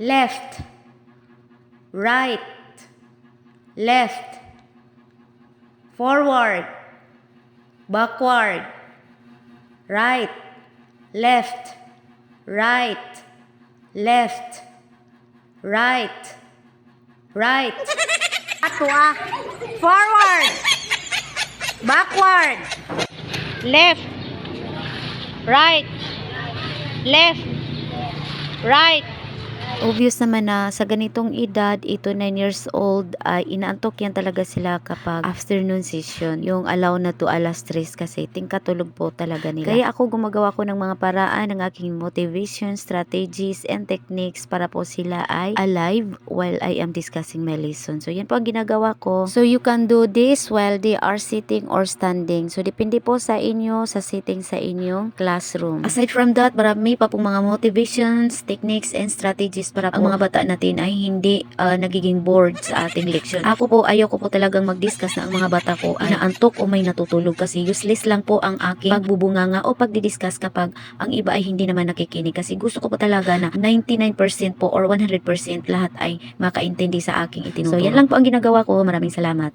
left, right, left, forward, backward, right, left, right, left, right, right. Atwa, forward, backward, left, right, left, right. Obvious naman na sa ganitong edad, ito 9 years old, ay inaantok yan talaga sila kapag afternoon session. Yung allow na to alas 3 kasi tingkatulog po talaga nila. Kaya ako gumagawa ko ng mga paraan ng aking motivation, strategies, and techniques para po sila ay alive while I am discussing my lesson. So yan po ang ginagawa ko. So you can do this while they are sitting or standing. So depende po sa inyo, sa sitting sa inyong classroom. Aside from that, marami pa pong mga motivations, techniques, and strategies para ang mga bata natin ay hindi ah, nagiging bored sa ating leksyon. Ako po, ayaw ko po talagang mag-discuss na ang mga bata ko ay naantok o may natutulog kasi useless lang po ang aking pagbubunganga o pagdidiscuss kapag ang iba ay hindi naman nakikinig kasi gusto ko po talaga na 99% po or 100% lahat ay makaintindi sa aking itinuturo. So yan lang po ang ginagawa ko. Maraming salamat.